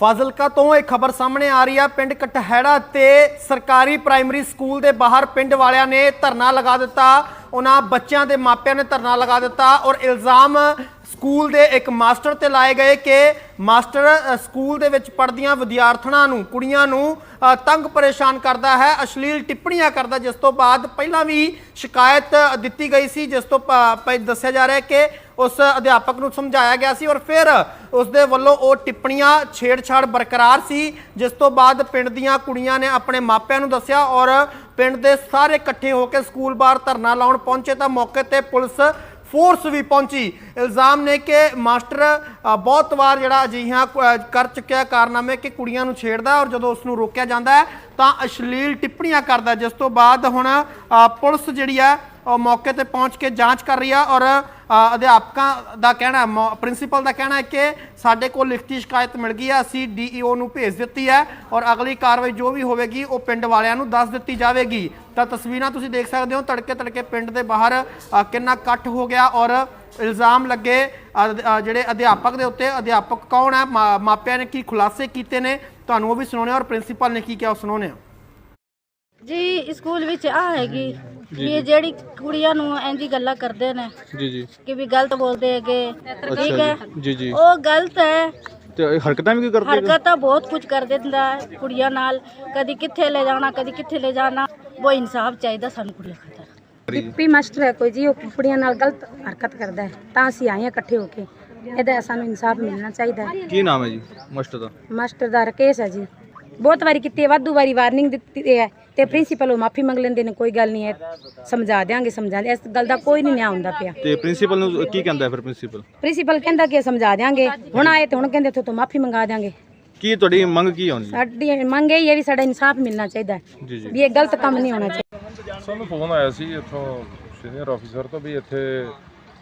ਫਾਜ਼ਿਲਕਾ ਤੋਂ ਇਹ ਖਬਰ ਸਾਹਮਣੇ ਆ ਰਹੀ ਆ। ਪਿੰਡ ਕਟਹਿੜਾ ਤੇ ਸਰਕਾਰੀ ਪ੍ਰਾਇਮਰੀ ਸਕੂਲ ਦੇ ਬਾਹਰ ਪਿੰਡ ਵਾਲਿਆਂ ਨੇ ਧਰਨਾ ਲਗਾ ਦਿੱਤਾ। ਉਹਨਾਂ ਬੱਚਿਆਂ ਦੇ ਮਾਪਿਆਂ ਨੇ ਧਰਨਾ ਲਗਾ ਦਿੱਤਾ ਔਰ ਇਲਜ਼ਾਮ ਸਕੂਲ ਦੇ ਇੱਕ ਮਾਸਟਰ ਤੇ ਲਾਏ ਗਏ ਕਿ ਮਾਸਟਰ ਸਕੂਲ ਦੇ ਵਿੱਚ ਪੜ੍ਹਦੀਆਂ ਵਿਦਿਆਰਥਣਾਂ ਨੂੰ, ਕੁੜੀਆਂ ਨੂੰ ਤੰਗ ਪਰੇਸ਼ਾਨ ਕਰਦਾ ਹੈ, ਅਸ਼ਲੀਲ ਟਿੱਪਣੀਆਂ ਕਰਦਾ, ਜਿਸ ਤੋਂ ਬਾਅਦ ਪਹਿਲਾਂ ਵੀ ਸ਼ਿਕਾਇਤ ਦਿੱਤੀ ਗਈ ਸੀ, ਜਿਸ ਤੋਂ ਪ- ਪ- ਦੱਸਿਆ ਜਾ ਰਿਹਾ ਹੈ ਕਿ ਉਸ ਅਧਿਆਪਕ ਨੂੰ ਸਮਝਾਇਆ ਗਿਆ ਸੀ ਔਰ ਫਿਰ ਉਸ ਦੇ ਵੱਲੋਂ ਉਹ ਟਿੱਪਣੀਆਂ ਛੇੜਛਾੜ ਬਰਕਰਾਰ ਸੀ, ਜਿਸ ਤੋਂ ਬਾਅਦ ਪਿੰਡ ਦੀਆਂ ਕੁੜੀਆਂ ਨੇ ਆਪਣੇ ਮਾਪਿਆਂ ਨੂੰ ਦੱਸਿਆ ਔਰ ਪਿੰਡ ਦੇ ਸਾਰੇ ਇਕੱਠੇ ਹੋ ਕੇ ਸਕੂਲ ਬਾਹਰ ਧਰਨਾ ਲਾਉਣ ਪਹੁੰਚੇ ਤਾਂ ਮੌਕੇ ਤੇ ਪੁਲਿਸ ਫੋਰਸ ਵੀ ਪਹੁੰਚੀ। ਇਲਜ਼ਾਮ ਨੇ ਕਿ ਮਾਸਟਰ ਬਹੁਤ ਵਾਰ ਜਿਹੜਾ ਅਜਿਹੀਆਂ ਕਰ ਚੁੱਕਿਆ ਕਾਰਨਾਮੇ ਕਿ ਕੁੜੀਆਂ ਨੂੰ ਛੇੜਦਾ ਔਰ ਜਦੋਂ ਉਸ ਨੂੰ ਰੋਕਿਆ ਜਾਂਦਾ ਤਾਂ ਅਸ਼ਲੀਲ ਟਿੱਪਣੀਆਂ ਕਰਦਾ ਜਿਸ ਤੋਂ ਬਾਅਦ ਹੁਣ ਪੁਲਿਸ ਜਿਹੜੀ ਹੈ, ਉਹ ਮੌਕੇ ਤੇ ਪਹੁੰਚ ਕੇ ਜਾਂਚ ਕਰ ਰਹੀ ਆ ਔਰ ਅਧਿਆਪਕਾਂ ਦਾ ਕਹਿਣਾ ਹੈ ਪ੍ਰਿੰਸੀਪਲ ਦਾ ਕਹਿਣਾ ਹੈ ਕਿ ਸਾਡੇ ਕੋਲ ਲਿਖਤੀ ਸ਼ਿਕਾਇਤ ਮਿਲ ਗਈ ਹੈ, ਅਸੀਂ ਡੀਈਓ ਨੂੰ ਭੇਜ ਦਿੱਤੀ ਹੈ ਔਰ ਅਗਲੀ ਕਾਰਵਾਈ ਜੋ ਵੀ ਹੋਵੇਗੀ, ਉਹ ਪਿੰਡ ਵਾਲਿਆਂ ਨੂੰ ਦੱਸ ਦਿੱਤੀ ਜਾਵੇਗੀ। ਤਾਂ ਤਸਵੀਰਾਂ ਤੁਸੀਂ ਦੇਖ ਸਕਦੇ ਹੋ ਤੜਕੇ ਤੜਕੇ ਪਿੰਡ ਦੇ ਬਾਹਰ ਕਿੰਨਾ ਇਕੱਠ ਹੋ ਗਿਆ ਔਰ ਇਲਜ਼ਾਮ ਲੱਗੇ ਜਿਹੜੇ ਅਧਿਆਪਕ ਦੇ ਉੱਤੇ, ਅਧਿਆਪਕ ਕੌਣ ਹੈ, ਮਾ- ਮਾਪਿਆਂ ਨੇ ਕੀ ਖੁਲਾਸੇ ਕੀਤੇ ਨੇ, ਤੁਹਾਨੂੰ ਉਹ ਵੀ ਸੁਣਾਉਣੇ ਆ ਔਰ ਪ੍ਰਿੰਸੀਪਲ ਨੇ ਕੀ ਕਿਹਾ, ਉਹ ਸੁਣਾਉਣੇ ਜੀ, ਸਕੂਲ ਵਿੱਚ ਆ ਹੈਗੀ। ਵੀ ਇਹ ਜਿਹੜੀ ਕੁੜੀਆਂ ਨੂੰ ਇੰਜੀ ਗੱਲਾਂ ਕਰਦੇ ਨੇ ਜੀ ਜੀ। ਕਿ ਵੀ ਗਲਤ ਬੋਲਦੇ ਹੈਗੇ ਠੀਕ ਹੈ? ਜੀ ਜੀ। ਉਹ ਗਲਤ ਹੈ। ਤੇ ਇਹ ਹਰਕਤਾਂ ਵੀ ਕੀ ਕਰਦੇ ਹੈਗੇ? ਹਰਕਤਾਂ ਬਹੁਤ ਕੁਝ ਕਰ ਦਿੰਦਾ ਹੈ ਕੁੜੀਆਂ ਨਾਲ। ਕਦੀ ਕਿੱਥੇ ਲੈ ਜਾਣਾ ਕਦੀ ਕਿੱਥੇ ਲੈ ਜਾਣਾ। ਉਹ ਇਨਸਾਫ ਚਾਹੀਦਾ ਸਾਨੂੰ ਕੁੜੀਆਂ ਖਾਤਰ। ਪੀਪੀ ਮਾਸਟਰ ਹੈ ਕੋਈ ਜੀ ਉਹ ਕੁੜੀਆਂ ਨਾਲ ਗਲਤ ਹਰਕਤ ਕਰਦਾ ਹੈ। ਤਾਂ ਅਸੀਂ ਆਏ ਹਾਂ ਇਕੱਠੇ ਹੋ ਕੇ। ਇਹਦਾ ਸਾਨੂੰ ਇਨਸਾਫ ਮਿਲਣਾ ਚਾਹੀਦਾ ਹੈ। ਕੀ ਨਾਮ ਹੈ ਜੀ ਮਾਸਟਰ ਦਾ? ਮਾਸਟਰ ਦਾ ਰਕੇਸ਼ ਹੈ ਜੀ। ਬਹੁਤ ਵਾਰੀ ਕੀਤੀ ਹੈ ਵਾਧੂ ਵਾਰੀ ਵਾਰਨਿੰਗ ਦਿੱਤੀ ਹੈ। ਤੇ ਪ੍ਰਿੰਸੀਪਲ ਉਹ ਮਾਫੀ ਮੰਗ ਲੈਂਦੇ ਨੇ ਕੋਈ ਗੱਲ ਨਹੀਂ ਹੈ ਸਮਝਾ ਦਿਆਂਗੇ ਸਮਝਾ ਦਿਆਂ। ਇਸ ਗੱਲ ਦਾ ਕੋਈ ਨਹੀਂ ਨਿਆਂ ਹੁੰਦਾ ਪਿਆ। ਤੇ ਪ੍ਰਿੰਸੀਪਲ ਨੂੰ ਕੀ ਕਹਿੰਦਾ ਹੈ ਫਿਰ ਪ੍ਰਿੰਸੀਪਲ? ਪ੍ਰਿੰਸੀਪਲ ਕਹਿੰਦਾ ਕਿ ਸਮਝਾ ਦਿਆਂਗੇ। ਹੁਣ ਆਏ ਤੇ ਹੁਣ ਕਹਿੰਦੇ ਇੱਥੋਂ ਤੋਂ ਮਾਫੀ ਮੰਗਾ ਦਿਆਂਗੇ। ਕੀ ਤੁਹਾਡੀ ਮੰਗ ਕੀ ਹੋਣੀ ਸਾਡੀ ਮੰਗ ਇਹ ਹੈ ਵੀ ਸਾਡਾ ਇਨਸਾਫ ਮਿਲਣਾ ਚਾਹੀਦਾ ਹੈ ਜੀ ਜੀ। ਵੀ ਇਹ ਗਲਤ ਕੰਮ ਨਹੀਂ ਹੋਣਾ ਚਾਹੀਦਾ। ਸਾਨੂੰ ਫੋਨ ਆਇਆ ਸੀ ਇੱਥੋਂ ਸੀਨੀਅਰ ਅਫੀਸਰ ਤੋਂ ਵੀ ਇੱਥੇ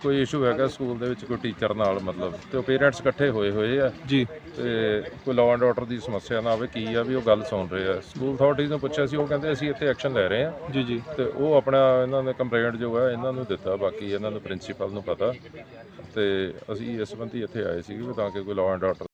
ਕੋਈ ਇਸ਼ੂ ਹੈਗਾ ਸਕੂਲ ਦੇ ਵਿੱਚ ਕੋਈ ਟੀਚਰ ਨਾਲ ਮਤਲਬ ਤੇ ਉਹ ਪੇਰੈਂਟਸ ਇਕੱਠੇ ਹੋਏ ਹੋਏ ਆ। ਜੀ। ਤੇ ਕੋਈ ਲਾਅ ਐਂਡ ਆਰਡਰ ਦੀ ਸਮੱਸਿਆ ਨਾ ਆਵੇ ਕੀ ਆ ਵੀ ਉਹ ਗੱਲ ਸੁਣ ਰਹੇ ਆ। ਸਕੂਲ ਅਥਾਰਟੀਜ਼ ਨੂੰ ਪੁੱਛਿਆ ਸੀ ਉਹ ਕਹਿੰਦੇ ਅਸੀਂ ਇੱਥੇ ਐਕਸ਼ਨ ਲੈ ਰਹੇ ਆ। ਜੀ ਜੀ। ਤੇ ਉਹ ਆਪਣਾ ਇਹਨਾਂ ਨੇ ਕੰਪਲੇਂਟ ਜੋ ਹੈ ਇਹਨਾਂ ਨੂੰ ਦਿੱਤਾ ਬਾਕੀ ਇਹਨਾਂ ਨੂੰ ਪ੍ਰਿੰਸੀਪਲ ਨੂੰ ਪਤਾ। ਤੇ ਅਸੀਂ ਇਸ ਸੰਬੰਧੀ ਇੱਥੇ ਆਏ ਸੀ ਵੀ ਤਾਂ ਕਿ ਕੋਈ ਲਾਅ ਐਂਡ ਆਰਡਰ